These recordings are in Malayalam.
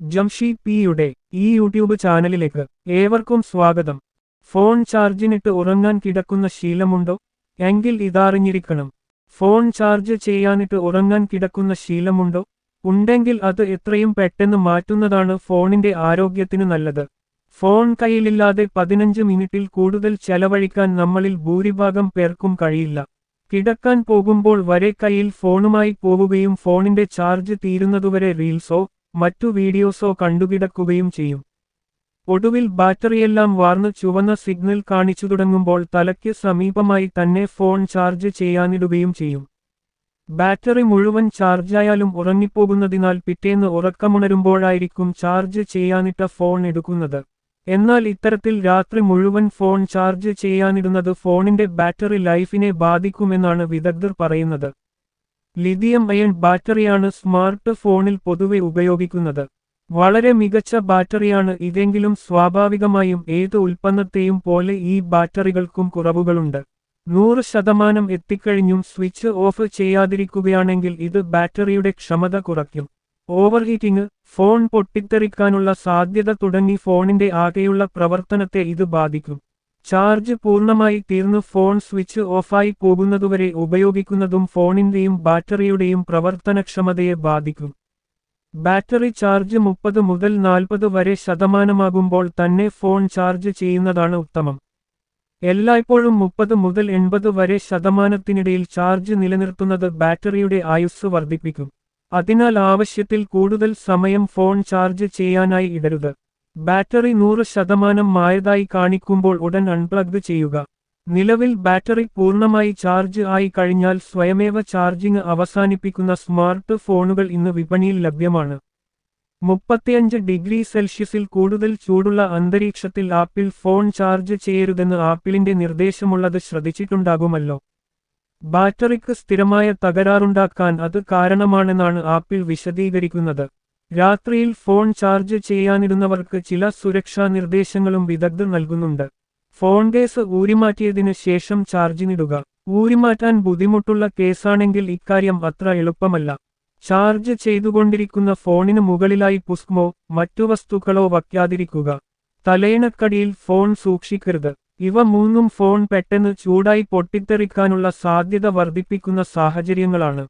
ജംഷി പിയുടെ ഈ യൂട്യൂബ് ചാനലിലേക്ക് ഏവർക്കും സ്വാഗതം. ഫോൺ ചാർജിനിട്ട് ഉറങ്ങാൻ കിടക്കുന്ന ശീലമുണ്ടോ? എങ്കിൽ ഇതറിഞ്ഞിരിക്കണം. ഫോൺ ചാർജ് ചെയ്യാനിട്ട് ഉറങ്ങാൻ കിടക്കുന്ന ശീലമുണ്ടോ? ഉണ്ടെങ്കിൽ അത് എത്രയും പെട്ടെന്ന് മാറ്റുന്നതാണ് ഫോണിന്റെ ആരോഗ്യത്തിന് നല്ലത്. ഫോൺ കയ്യിലില്ലാതെ പതിനഞ്ച് മിനിറ്റിൽ കൂടുതൽ ചെലവഴിക്കാൻ നമ്മളിൽ ഭൂരിഭാഗം പേർക്കും കഴിയില്ല. കിടക്കാൻ പോകുമ്പോൾ വരെ കയ്യിൽ ഫോണുമായി പോവുകയും ഫോണിന്റെ ചാർജ് തീരുന്നതുവരെ റീൽസോ മറ്റു വീഡിയോസോ കണ്ടുകിടക്കുകയും ചെയ്യും. ഒടുവിൽ ബാറ്ററിയെല്ലാം വാർന്ന് ചുവന്ന സിഗ്നൽ കാണിച്ചു തുടങ്ങുമ്പോൾ തലയ്ക്ക് സമീപമായി തന്നെ ഫോൺ ചാർജ് ചെയ്യാനിടുകയും ചെയ്യും. ബാറ്ററി മുഴുവൻ ചാർജായാലും ഉറങ്ങിപ്പോകുന്നതിനാൽ പിറ്റേന്ന് ഉറക്കമുണരുമ്പോഴായിരിക്കും ചാർജ് ചെയ്യാനിട്ട ഫോൺ എടുക്കുന്നത്. എന്നാൽ ഇത്തരത്തിൽ രാത്രി മുഴുവൻ ഫോൺ ചാർജ് ചെയ്യാനിടുന്നത് ഫോണിന്റെ ബാറ്ററി ലൈഫിനെ ബാധിക്കുമെന്നാണ് വിദഗ്ധർ പറയുന്നത്. ലിഥിയം അയൺ ബാറ്ററിയാണ് സ്മാർട്ട് ഫോണിൽ പൊതുവെ ഉപയോഗിക്കുന്നത്. വളരെ മികച്ച ബാറ്ററിയാണ് ഇതെങ്കിലും സ്വാഭാവികമായും ഏത് ഉൽപ്പന്നത്തെയും പോലെ ഈ ബാറ്ററികൾക്കും കുറവുകളുണ്ട്. നൂറ് ശതമാനം എത്തിക്കഴിഞ്ഞും സ്വിച്ച് ഓഫ് ചെയ്യാതിരിക്കുകയാണെങ്കിൽ ഇത് ബാറ്ററിയുടെ ക്ഷമത കുറയ്ക്കും. ഓവർഹീറ്റിംഗ് ഫോൺ പൊട്ടിത്തെറിക്കാനുള്ള സാധ്യത തുടങ്ങി ഫോണിന്റെ ആകെയുള്ള പ്രവർത്തനത്തെ ഇത് ബാധിക്കും. ചാർജ് പൂർണമായി തീർന്ന് ഫോൺ സ്വിച്ച് ഓഫായി പോകുന്നതുവരെ ഉപയോഗിക്കുന്നതും ഫോണിന്റെയും ബാറ്ററിയുടെയും പ്രവർത്തനക്ഷമതയെ ബാധിക്കും. ബാറ്ററി ചാർജ് മുപ്പത് മുതൽ നാൽപ്പത് വരെ ശതമാനമാകുമ്പോൾ തന്നെ ഫോൺ ചാർജ് ചെയ്യുന്നതാണ് ഉത്തമം. എല്ലായ്പ്പോഴും മുപ്പത് മുതൽ എൺപത് വരെ ശതമാനത്തിനിടയിൽ ചാർജ് നിലനിർത്തുന്നത് ബാറ്ററിയുടെ ആയുസ് വർദ്ധിപ്പിക്കും. അതിനാൽ ആവശ്യത്തിൽ കൂടുതൽ സമയം ഫോൺ ചാർജ് ചെയ്യാനായി ഇടരുത്. ബാറ്ററി നൂറ് ശതമാനം മായതായി കാണിക്കുമ്പോൾ ഉടൻ അൺപ്ലഗ് ചെയ്യുക. നിലവിൽ ബാറ്ററി പൂർണമായി ചാർജ് ആയി കഴിഞ്ഞാൽ സ്വയമേവ ചാർജിംഗ് അവസാനിപ്പിക്കുന്ന സ്മാർട്ട് ഫോണുകൾ ഇന്ന് വിപണിയിൽ ലഭ്യമാണ്. മുപ്പത്തിയഞ്ച് ഡിഗ്രി സെൽഷ്യസിൽ കൂടുതൽ ചൂടുള്ള അന്തരീക്ഷത്തിൽ ആപ്പിൾ ഫോൺ ചാർജ് ചെയ്യരുതെന്ന് ആപ്പിളിന്റെ നിർദ്ദേശമുള്ളത് ശ്രദ്ധിച്ചിട്ടുണ്ടാകുമല്ലോ. ബാറ്ററിക്ക് സ്ഥിരമായ തകരാറുണ്ടാക്കാൻ അത് കാരണമാണെന്നാണ് ആപ്പിൾ വിശദീകരിക്കുന്നത്. രാത്രിയിൽ ഫോൺ ചാർജ് ചെയ്യാനിരുന്നവർക്ക് ചില സുരക്ഷാ നിർദ്ദേശങ്ങളും വിദഗ്ധർ നൽകുന്നുണ്ട്. ഫോൺ കേസ് ഊരിമാറ്റിയതിനു ശേഷം ചാർജിനിടുക. ഊരിമാറ്റാൻ ബുദ്ധിമുട്ടുള്ള കേസാണെങ്കിൽ ഇക്കാര്യം അത്ര എളുപ്പമല്ല. ചാർജ് ചെയ്തുകൊണ്ടിരിക്കുന്ന ഫോണിന് മുകളിലായി പുസ്മോ മറ്റു വസ്തുക്കളോ വയ്ക്കാതിരിക്കുക. തലയിണക്കടിയിൽ ഫോൺ സൂക്ഷിക്കരുത്. ഇവ മൂന്നും ഫോൺ പെട്ടെന്ന് ചൂടായി പൊട്ടിത്തെറിക്കാനുള്ള സാധ്യത വർദ്ധിപ്പിക്കുന്ന സാഹചര്യങ്ങളാണ്.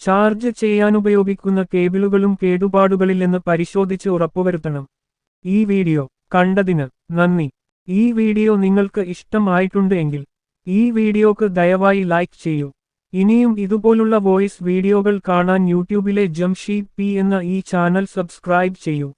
ചാർജ് ചെയ്യാനുപയോഗിക്കുന്ന കേബിളുകളും കേടുപാടുകളില്ലെന്ന് പരിശോധിച്ച് ഉറപ്പുവരുത്തണം. ഈ വീഡിയോ കണ്ടതിന് നന്ദി. ഈ വീഡിയോ നിങ്ങൾക്ക് ഇഷ്ടമായിട്ടുണ്ട് എങ്കിൽ ഈ വീഡിയോക്ക് ദയവായി ലൈക്ക് ചെയ്യൂ. ഇനിയും ഇതുപോലുള്ള വോയിസ് വീഡിയോകൾ കാണാൻ യൂട്യൂബിലെ ജംഷീദ് പി എന്ന ഈ ചാനൽ സബ്സ്ക്രൈബ് ചെയ്യൂ.